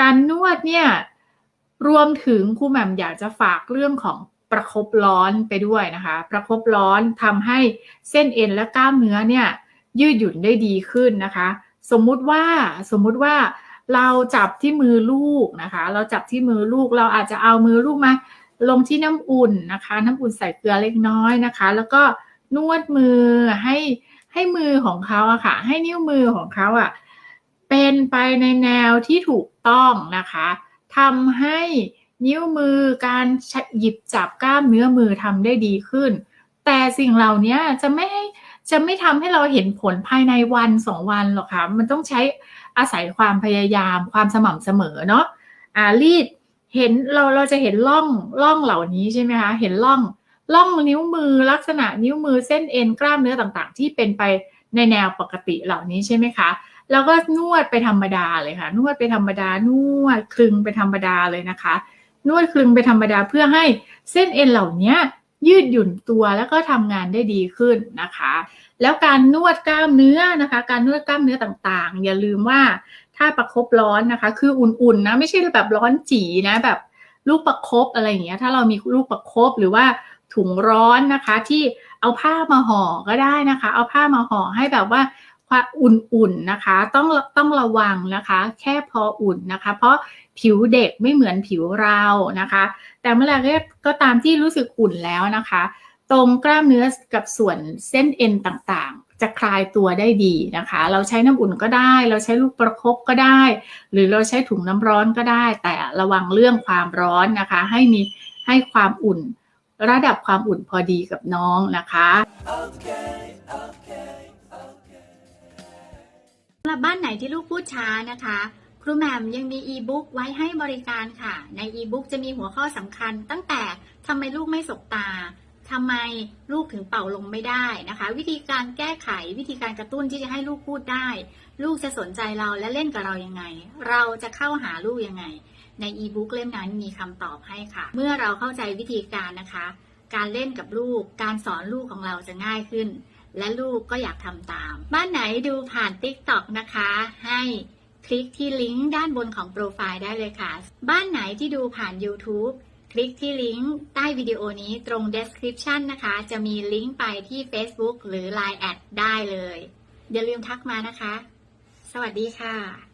การนวดเนี่ยรวมถึงครูแหม่มอยากจะฝากเรื่องของประคบร้อนไปด้วยนะคะ ประคบร้อนทำให้เส้นเอ็นและกล้ามเนื้อเนี่ยยืดหยุ่นได้ดีขึ้นนะคะ สมมุติว่าสมมุติว่าเราจับที่มือลูกนะคะ เราจับที่มือลูกเราอาจจะเอามือลูกมา ลงที่น้ำอุ่นนะคะ น้ำอุ่นใส่เกลือเล็กน้อยนะคะ แล้วก็นวดมือให้ให้มือของเขาอะค่ะ ให้นิ้วมือของเขาอะ เป็นไปในแนวที่ถูกต้องนะคะทำให้นิ้วมือการหยิบจับกล้ามเนื้อมือทำได้ดีขึ้น แต่สิ่งเหล่านี้จะไม่ให้จะไม่ทำให้เราเห็นผลภายในวันสองวันหรอกค่ะมันต้องใช้อาศัยความพยายามความสม่ำเสมอเนาะอ่ารีดเห็นเราเราจะเห็นร่องร่องเหล่านี้ใช่ไหมคะเห็นร่องร่องนิ้วมือลักษณะนิ้วมือเส้นเอ็นกล้ามเนื้อต่างๆ ที่เป็นไปในแนวปกติเหล่านี้ใช่ไหมคะ แล้วก็นวดไปธรรมดาเลยค่ะ นวดไปธรรมดานวดคลึงไปธรรมดาเลยนะคะ นวดคลึงไปธรรมดาเพื่อให้เส้นเอ็นเหล่านี้ยืดหยุ่นตัวแล้วก็ทำงานได้ดีขึ้นนะคะ แล้วการนวดกล้ามเนื้อนะคะ การนวดกล้ามเนื้อต่างๆ อย่าลืมว่าถ้าประครบร้อนนะคะ คืออุ่นๆนะไม่ใช่แบบร้อนจีนะแบบลูกประครบอะไรอย่างเงี้ย ถ้าเรามีลูกประครบหรือว่าถุงร้อนนะคะ ที่เอาผ้ามาห่อก็ได้นะคะ เอาผ้ามาห่อให้แบบว่า ความอุ่นๆนะคะ ต้องต้องระวังนะคะ แค่พออุ่นนะคะ เพราะผิวเด็กไม่เหมือนผิวเรานะคะ แต่เมื่อไรก็ตามที่รู้สึกอุ่นแล้วนะคะ ตรงกล้ามเนื้อกับส่วนเส้นเอ็นต่างๆ จะคลายตัวได้ดีนะคะ เราใช้น้ำอุ่นก็ได้ เราใช้ลูกประคบก็ได้ หรือเราใช้ถุงน้ำร้อนก็ได้ แต่ระวังเรื่องความร้อนนะคะ ให้มีให้ความอุ่น ระดับความอุ่นพอดีกับน้องนะคะ okay, บ้านไหนที่ลูกพูดช้านะคะ ครูแหม่มยังมีอีบุ๊กไว้ให้บริการค่ะ ในอีบุ๊กจะมีหัวข้อสำคัญ ตั้งแต่ทำไมลูกไม่สบตาทำไมลูกถึงเป่าลมไม่ได้นะคะ วิธีการแก้ไขวิธีการกระตุ้นที่จะให้ลูกพูดได้ ลูกจะสนใจเราและเล่นกับเรายังไง เราจะเข้าหาลูกยังไง ในอีบุ๊กเล่มนั้นมีคำตอบให้ค่ะ เมื่อเราเข้าใจวิธีการนะคะ การเล่นกับลูก การสอนลูกของเราจะง่ายขึ้น และลูกก็อยากทำตาม บ้านไหนดูผ่าน TikTok นะคะ ให้คลิกที่ลิงก์ด้านบนของโปรไฟล์ได้เลยค่ะ บ้านไหนที่ดูผ่าน YouTube คลิกที่ลิงก์ใต้วิดีโอนี้ตรง description นะคะ จะมีลิงก์ไปที่ Facebook หรือ Line แอดได้เลย อย่าลืมทักมานะคะ สวัสดีค่ะ